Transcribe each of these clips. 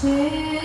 See.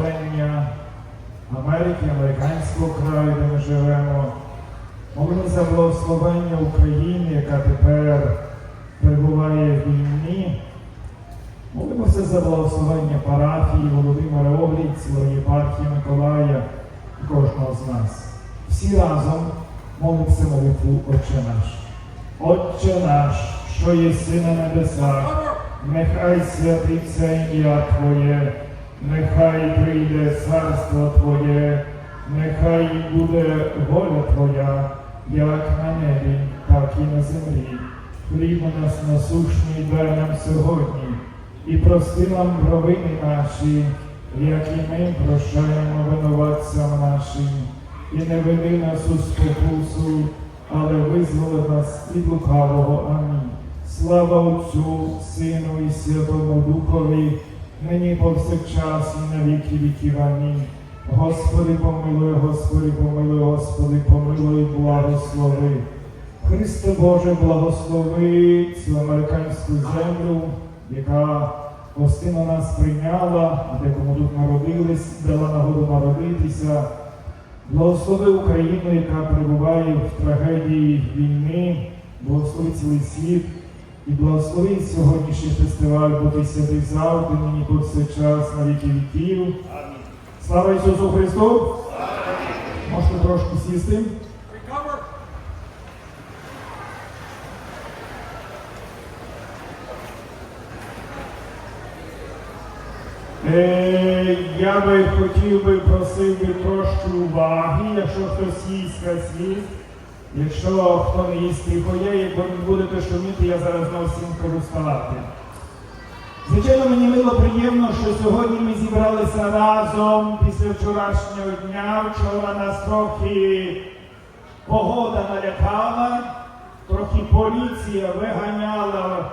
створення Америки, американського краю, де ми живемо. Молимося благословення України, яка тепер перебуває в війні. Молимося за благословення парафії, Володимира Огліцького, єпархії Миколая і кожного з нас. Всі разом молимося молитву Отче наш. Отче наш, що єси на небесах, нехай святиться ім'я Твоє нехай прийде царство Твоє, нехай буде воля Твоя, як на небі, так і на землі. Хліб у нас насушний дай нам сьогодні і прости нам провини наші, як і ми прощаємо винуватцям нашим, і не веди нас у спокусу, але визволи нас і лукавого. Амінь. Слава Отцю, Сину і Святому Духові нині повсякчас і на віки віків. Амінь. Господи, помилуй, Господи, помилуй, Господи, помилуй, благослови. Христе Боже, благослови цю американську землю, яка гостина нас прийняла, а кому тут народились, дала нагоду народитися. Благослови Україну, яка перебуває в трагедії війни, благослови цілий світ і благословить сьогоднішній фестиваль, бо ти святий завжди, нині повсякчас, на віки віків. Амінь. Слава Ісусу Христу! Можете трошки сісти. Е, я би хотів би просити трошки уваги, якщо хтось їсть, хтось їсть. Якщо хто не їсть тихоєї, бо не будете шуміти, я зараз знову всім кажу ставати. Звичайно, мені мило приємно, що сьогодні ми зібралися разом після вчорашнього дня. Вчора нас трохи погода налякала, трохи поліція виганяла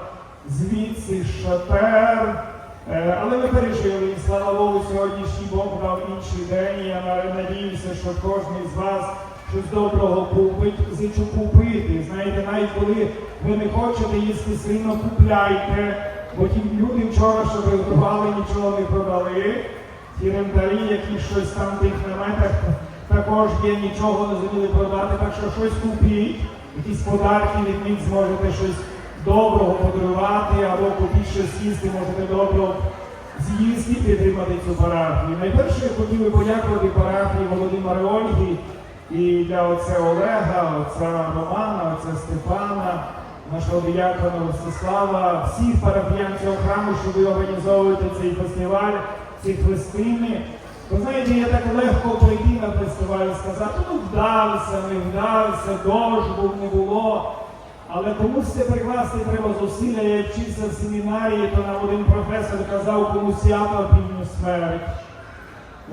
звідси шатер. Е, але ми пережили, і слава Богу, сьогоднішній Бог дав інший день. Я надіюся, що кожен з вас щось доброго купить, зичу купити. Знаєте, навіть коли ви не хочете їсти сильно, купляйте. Бо ті люди вчора, що виготували, нічого не продали. Ті рентарі, які щось там в тих наметах також є, нічого не зуміли продати. Так що щось купіть, якісь подарки від них зможете щось доброго подарувати, або купіть щось їсти, можете добре з'їсти, підтримати цю парафію. Найперше я хотів би подякувати парафії Володимира Ольги. І для оце Олега, отця Романа, отця Степана, нашого діякона Ростислава, всіх парафіян цього храму, що ви організовуєте цей фестиваль, ці хвистини. Ви знаєте, я так легко прийти на фестиваль і сказати, ну вдався, не вдався, дощ був, не було. Але комусь це прикласти треба зусилля. Я вчився в семінарії, то нам один професор казав комусь я півню смерть.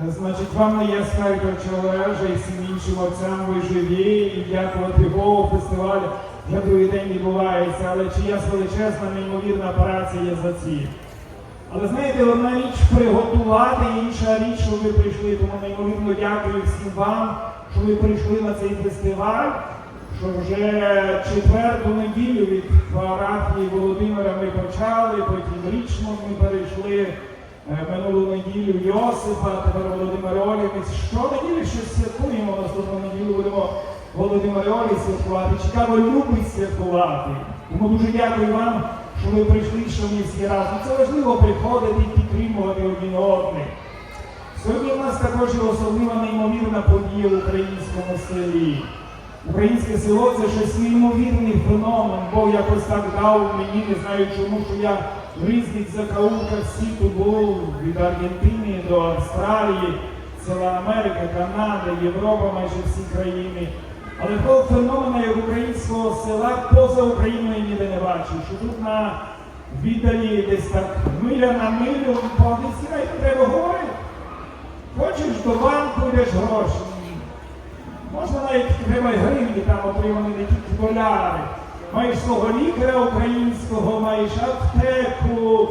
Значить, вам я скайка Олежа і всім іншим отцям ви живі, і дякувати Богу, фестиваль вже другий день відбувається, але чиясь величезна, неймовірна праця є за ці. Але знаєте, одна річ приготувати, інша річ, що ви прийшли, тому неймовірно дякую всім вам, що ви прийшли на цей фестиваль, що вже четверту неділю від парафії Володимира ми почали, потім річну ми перейшли. Е, минулу неділю Йосипа, тепер Володимир Олівець. Щонеділі щось святкуємо, наступну неділю будемо Володимир Олі святкувати. цікаво, любить святкувати. Тому дуже дякую вам, що ви прийшли шановні всі разом. Це важливо приходити і підтримувати один одних. Сьогодні в нас також і особлива неймовірна подія в українському селі. Українське село це щось неймовірний феномен, Бог якось так дав мені, не знаю чому, що я в різних закоулках світу був, від Аргентини до Австралії, ціла Америка, Канада, Європа, майже всі країни. Але того феномена як українського села поза Україною ніде не бачив, що тут на віддалі десь так миля на милю, повністю треба гори. Хочеш до банку, йдеш гроші. Можна навіть треба гривні, там отримані не тільки доляри маєш свого лікаря українського, маєш аптеку,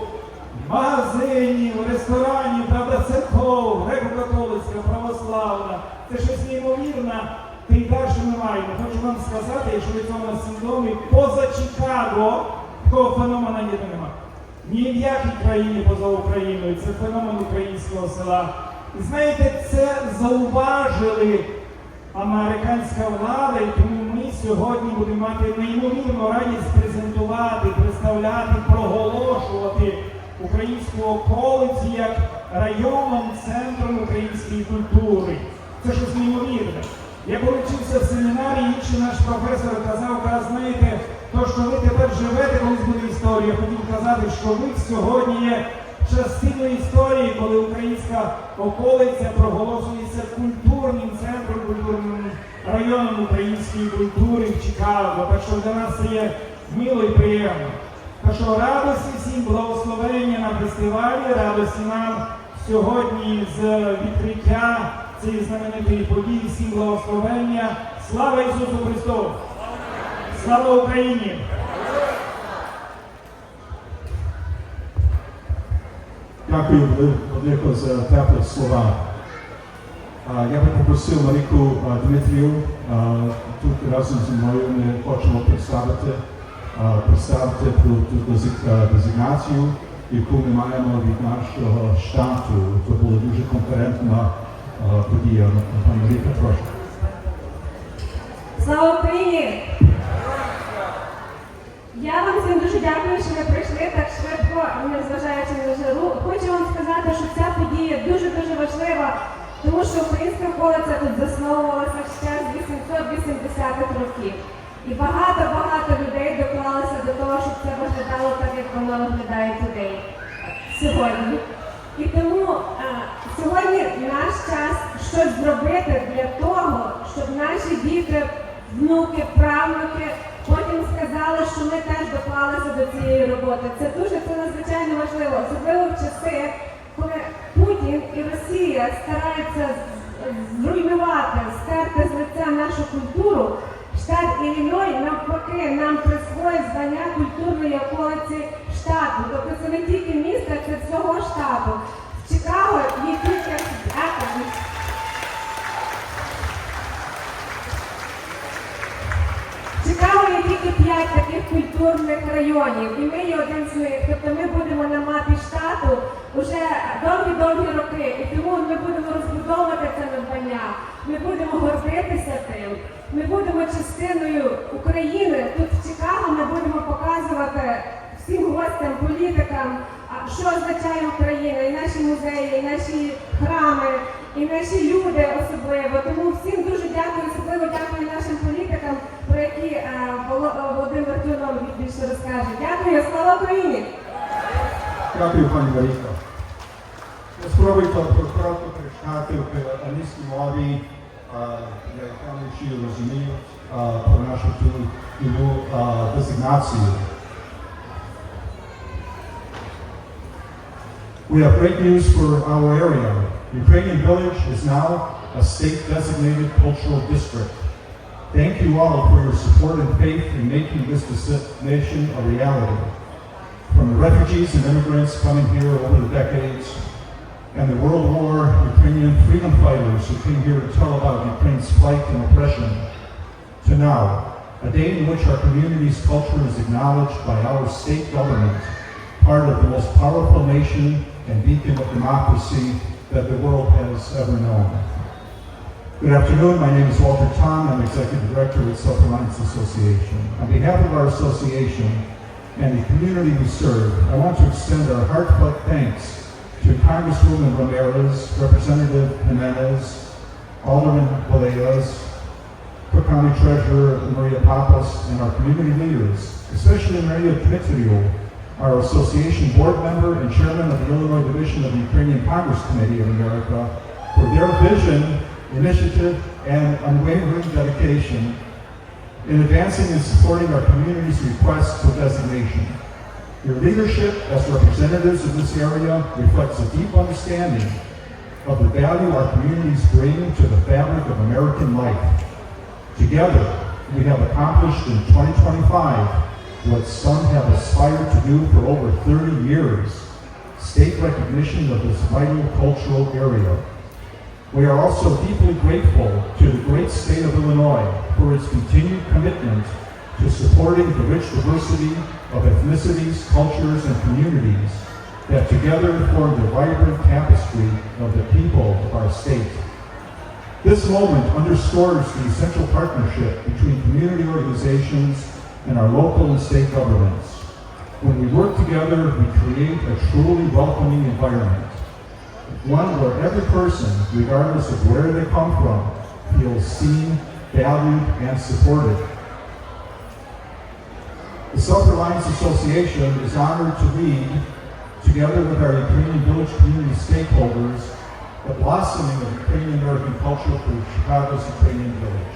магазинів, ресторанів, правда, церков, греко-католицька, православна. Це щось неймовірне. Ти й далі не маємо. Хочу вам сказати, якщо ви цього на синдромі, поза Чикаго такого феномена ніде нема. Ні в якій країні поза Україною. Це феномен українського села. І знаєте, це зауважили американська влада, і тому ми сьогодні будемо мати неймовірну радість презентувати, представляти, проголошувати українську околицю як районом, центром української культури. Це щось неймовірне. Я коли в семінарі, інший наш професор казав, каже, знаєте, то, що ви тепер живете, колись буде історія, хотів казати, що ви сьогодні є частину історії, коли українська околиця проголошується культурним центром, культурним районом української культури в Чикаго. Так що для нас це є мило і приємно. Так що радості всім благословення на фестивалі, радості нам сьогодні з відкриття цієї знаменитої події, всім благословення. Слава Ісусу Христу! Слава Україні! Дякую велико за теплі слова. Я би попросив Маріку Дмитрію, тут разом зі мною ми хочемо представити, представити ту дезигнацію, е, яку ми маємо від нашого штату. Це була дуже конкурентна подія. Пан Маріка, прошу. Слава Україні! Я вам всім дуже дякую, що ви прийшли так швидко, незважаючи на жару. Хочу вам сказати, що ця подія дуже-дуже важлива, тому що українська вулиця тут засновувалася ще з 880-х років. І багато-багато людей доклалося до того, щоб це виглядало так, як воно виглядає туди сьогодні. І тому а, е, сьогодні наш час щось зробити для того, щоб наші діти, внуки, правнуки. Потім сказали, що ми теж доклалися до цієї роботи. Це дуже це надзвичайно важливо, особливо в часи, коли Путін і Росія стараються зруйнувати, стерти з лиця нашу культуру. Штат Ілліной навпаки нам присвоїть звання культурної околиці штату. Тобто це не тільки міста, це всього штату. В Чикаго є кілька. Чикаго тільки п'ять таких культурних районів, і ми є один з них. Тобто ми будемо на мати штату вже довгі-довгі роки. І тому ми будемо розбудовувати це надбання, ми будемо гордитися тим, ми будемо частиною України. Тут в ми будемо показувати всім гостям, політикам, що означає Україна, і наші музеї, і наші храми, і наші люди особливо. Тому всім дуже дякую, особливо дякую нашим політикам. які Володимир Клюнов більше розкаже. Дякую, слава Україні! Дякую, пані Марійко. Спробуйте коротко кричати в англійській мові, я певно, чи розумію про нашу цю дезигнацію. We have great news for our area. Ukrainian Village is now a state-designated cultural district. Thank you all for your support and faith in making this destination a reality. From the refugees and immigrants coming here over the decades, and the World War Ukrainian freedom fighters who came here to tell about Ukraine's fight and oppression, to now, a day in which our community's culture is acknowledged by our state government, part of the most powerful nation and beacon of democracy that the world has ever known. Good afternoon. My name is Walter Tom. I'm Executive Director with Southern Alliance Association. On behalf of our association and the community we serve, I want to extend our heartfelt thanks to Congresswoman Ramirez, Representative Jimenez, Alderman Valeas, Cook County Treasurer Maria Pappas, and our community leaders, especially Maria Dmitrio, our association board member and chairman of the Illinois Division of the Ukrainian Congress Committee of America, for their vision initiative, and unwavering dedication in advancing and supporting our community's request for designation. Your leadership as representatives of this area reflects a deep understanding of the value our communities bring to the fabric of American life. Together, we have accomplished in 2025 what some have aspired to do for over 30 years, state recognition of this vital cultural area. We are also deeply grateful to the great state of Illinois for its continued commitment to supporting the rich diversity of ethnicities, cultures, and communities that together form the vibrant tapestry of the people of our state. This moment underscores the essential partnership between community organizations and our local and state governments. When we work together, we create a truly welcoming environment one where every person, regardless of where they come from, feels seen, valued, and supported. The Self-Reliance Association is honored to lead, together with our Ukrainian village community stakeholders, the blossoming of Ukrainian American culture through Chicago's Ukrainian Village.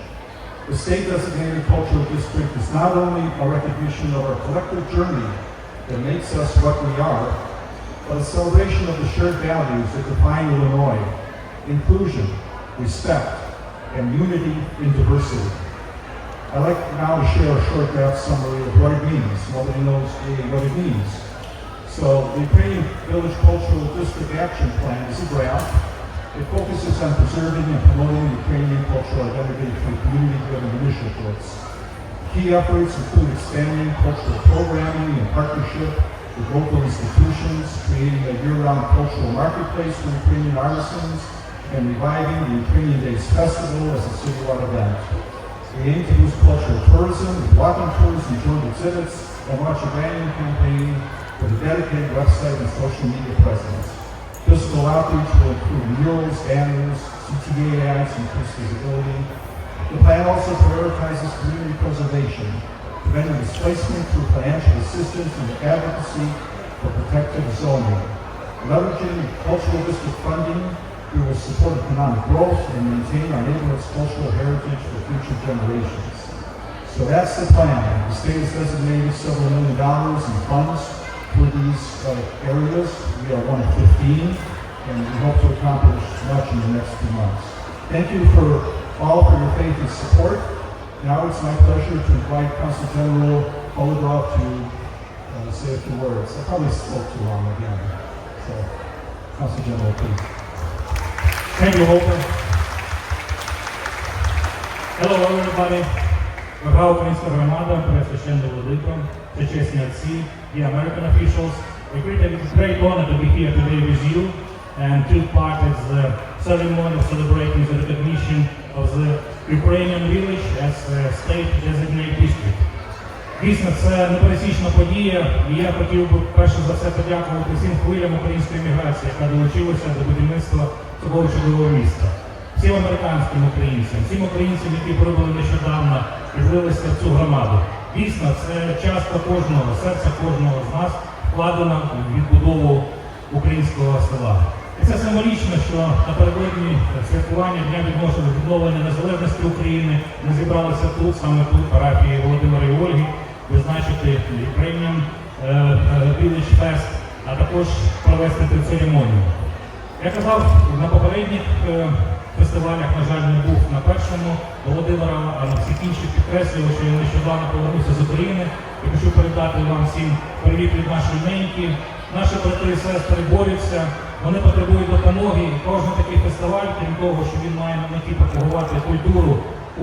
The state designated cultural district is not only a recognition of our collective journey that makes us what we are, but celebration of the shared values that define Illinois inclusion, respect, and unity in diversity. I'd like now to share a short draft summary of what it means, Nobody knows, uh, what it means. So the Ukrainian Village Cultural District Action Plan is a draft. It focuses on preserving and promoting Ukrainian cultural identity through community-driven initiatives. Key efforts include expanding cultural programming and partnership with local institutions, creating a year-round cultural marketplace for Ukrainian artisans, and reviving the Ukrainian Days Festival as a citywide event. We aim to use cultural tourism, walking tours, and joint exhibits, and launch a branding campaign with a dedicated website and social media presence. Physical outreach will include murals, banners, CTA ads, increased visibility. The plan also prioritizes community preservation preventing displacement through financial assistance and advocacy for protective zoning. Leveraging cultural district funding, we will support economic growth and maintain our neighborhood's cultural heritage for future generations. So that's the plan. The state has designated several million dollars in funds for these uh, areas. We are one of 15, and we hope to accomplish much in the next few months. Thank you for all for your faith and support. Now it's my pleasure to invite Council General Bolidov to uh, say a few words. I probably spoke too long again. So, Council General, please. Thank you, Holter. Hello, everybody. Михайло Українська громада, Пресвященна Владика, Чечесні Отці, the American officials. It's great, it's great honor to be here today with you and to part of the ceremony of celebrating the recognition of the Ukrainian Village as a State Designated District. Дійсно, це непересічна подія, і я хотів би перше за все подякувати всім хвилям української міграції, яка долучилася до будівництва цього чудового міста. Всім американським українцям, всім українцям, які прибули нещодавно і влилися в цю громаду. Дійсно, це часто кожного серця, кожного з нас вкладено в відбудову українського села це символічно, що напередодні святкування Дня відношення відновлення незалежності України ми зібралися тут, саме тут, парафії Володимира і Ольги, визначити Ukrainian е, е, Village Fest, а також провести цю церемонію. Я казав, на попередніх е, фестивалях, на жаль, не був на першому Володимира, а на всіх інших підкреслював, що я нещодавно повернувся з України і хочу передати вам всім привіт від нашої неньки. Наші брати і сестри борються. Вони потребують допомоги. Кожен такий фестиваль, крім того, що він має на меті пропагувати культуру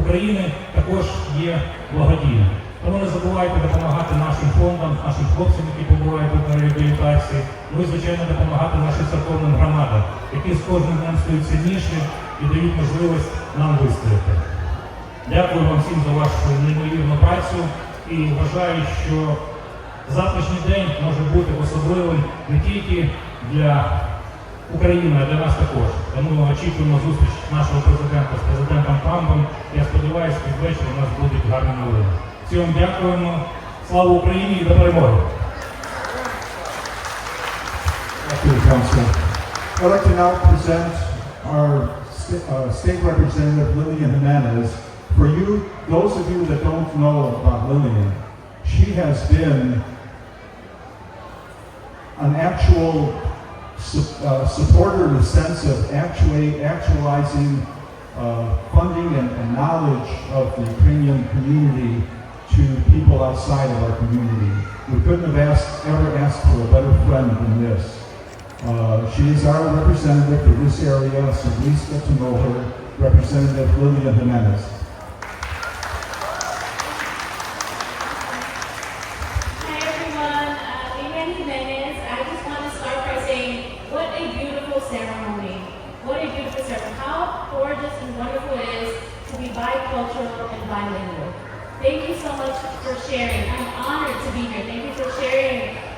України, також є благодійним. Тому не забувайте допомагати нашим фондам, нашим хлопцям, які побувають тут на реабілітації. Ну і, звичайно, допомагати нашим церковним громадам, які з кожним днем стають сильніші і дають можливість нам вистояти. Дякую вам всім за вашу неймовірну працю і вважаю, що завтрашній день може бути особливим не тільки для. Україна для нас також. Тому очікуємо зустріч нашого президента з президентом Трампом. Я сподіваюся, під вечір у нас будуть гарні новини. Всім дякуємо. Слава Україні і до перемоги! Dr. Council. I'd like to now present our st uh, State Representative Lillian Hernandez. For you, those of you that don't know about Lillian, she has been an actual su uh, supporter in the sense of actuate, actualizing uh, funding and, and, knowledge of the Ukrainian community to people outside of our community. We couldn't have asked, ever asked for a better friend than this. Uh, she is our representative for this area, so please get to know her, Representative Lilia Jimenez.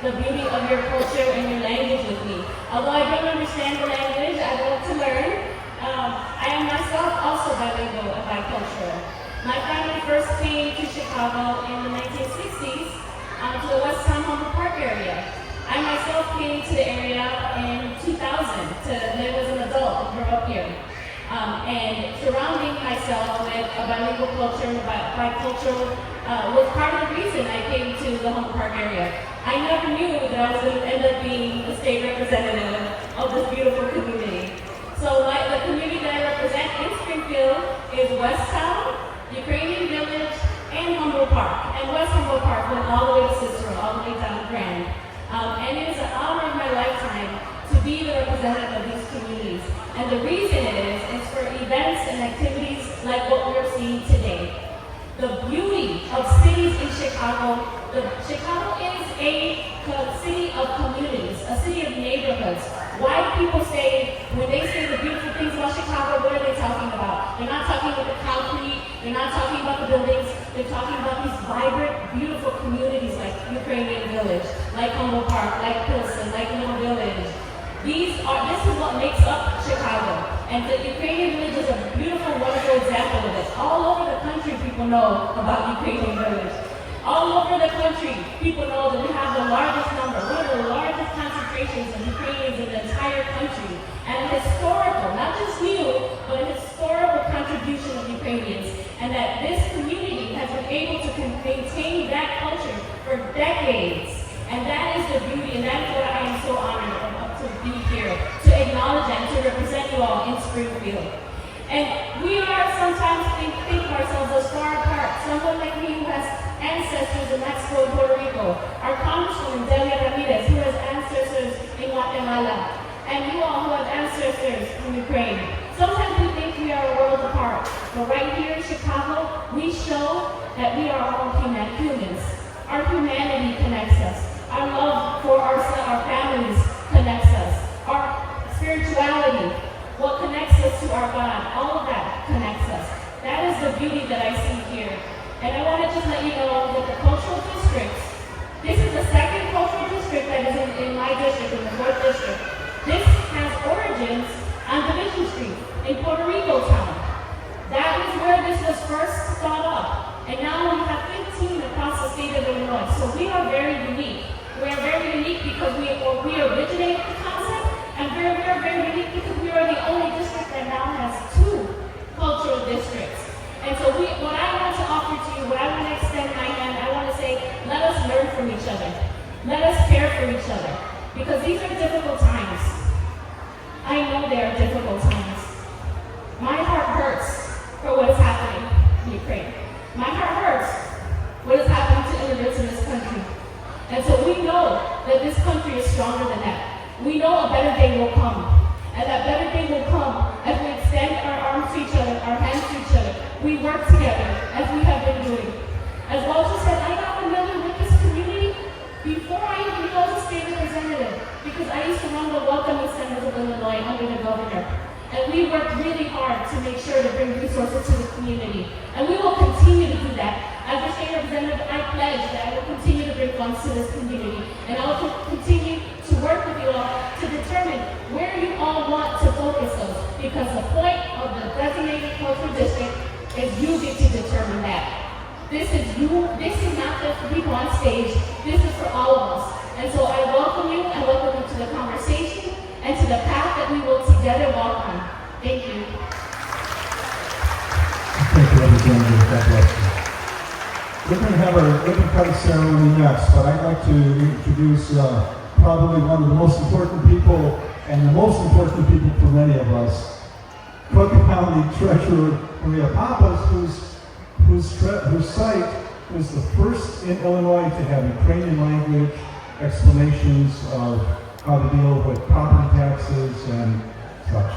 the beauty of your culture and your language with me. Although I don't understand the language, I love to learn. Um, I am myself also bilingual and bicultural. My family first came to Chicago in the 1960s um, to the West Town Humble Park area. I myself came to the area in 2000 to live as an adult and grow up here um, and surrounding myself with a bilingual culture, bicultural, uh, was part of the reason I came to the Humble Park area. I never knew that I was going to end up being the state representative of this beautiful community. So like, the community that I represent in Springfield is Westtown, Ukrainian Village, and Humble Park. And West Humble Park went all the way to Cicero, all the way down Grand. Um, and it is an honor of my lifetime to be the representative of these and the reason is, is for events and activities like what we're seeing today. The beauty of cities in Chicago, the, Chicago is a city of communities, a city of neighborhoods. do people say, when they say the beautiful things about Chicago, what are they talking about? They're not talking about the concrete, they're not talking about the buildings, they're talking about these vibrant, beautiful communities like Ukrainian Village, like Como Park, like Pilsen, like Little Village, these are, this is what makes up Chicago. And the Ukrainian village is a beautiful, wonderful example of this. All over the country, people know about Ukrainian village. All over the country, people know that we have the largest number, one of the largest concentrations of Ukrainians in the entire country. And historical, not just new, but historical contribution of Ukrainians. And that this community has been able to maintain that culture for decades. And that is the beauty, and that is what I am so honored to be here to acknowledge and to represent you all in Springfield. And we are sometimes think, think ourselves as far apart. Someone like me who has ancestors in Mexico and Puerto Rico, our congresswoman Delia Ramirez, who has ancestors in Guatemala, and you all who have ancestors in Ukraine. Sometimes we think we are a world apart, but right here in Chicago, we show that we are all human humans. Our humanity connects us. Our love for our, our families our spirituality, what connects us to our God, all of that connects us. That is the beauty that I see here. And I want to just let you know that the cultural district we worked really hard to make sure to bring resources to the community. And we will continue to do that. As a state representative, I pledge that I will continue to bring funds to this community. And I will continue to work with you all to determine where you all want to focus on. Because the point of the designated cultural district is you get to determine that. This is you, this is not just for people on stage, this is for all of us. And so I welcome you, I welcome you to the conversation and to the path that we will together walk on. Thank you. Thank you, God bless you. We're going to have our opening ceremony next, but I'd like to introduce uh, probably one of the most important people and the most important people for many of us, Cook County Treasurer Maria Pappas, whose, whose, whose site was the first in Illinois to have Ukrainian language explanations of how to deal with property taxes and such.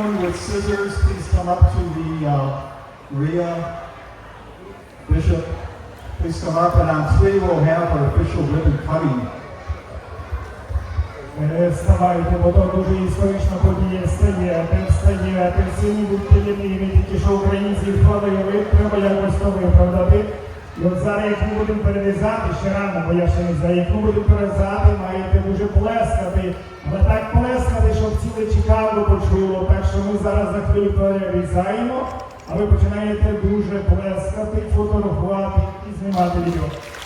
anyone with scissors, please come up to the uh, Maria Bishop. Please come up, and on three we'll have our official ribbon cutting. Вставайте, бо то дуже історична подія. Стає, ти встає, ти в сині будь приємний, ми тільки що українці впали, ви треба якось то виправдати. І от зараз, як ми будемо перерізати, ще рано, бо я ще не знаю, як ми будемо перерізати, маєте дуже плескати. Але так плескати ціле Чикаго почуло, так що ми зараз за хвилю перерізаємо, а ви починаєте дуже плескати, фотографувати і знімати відео.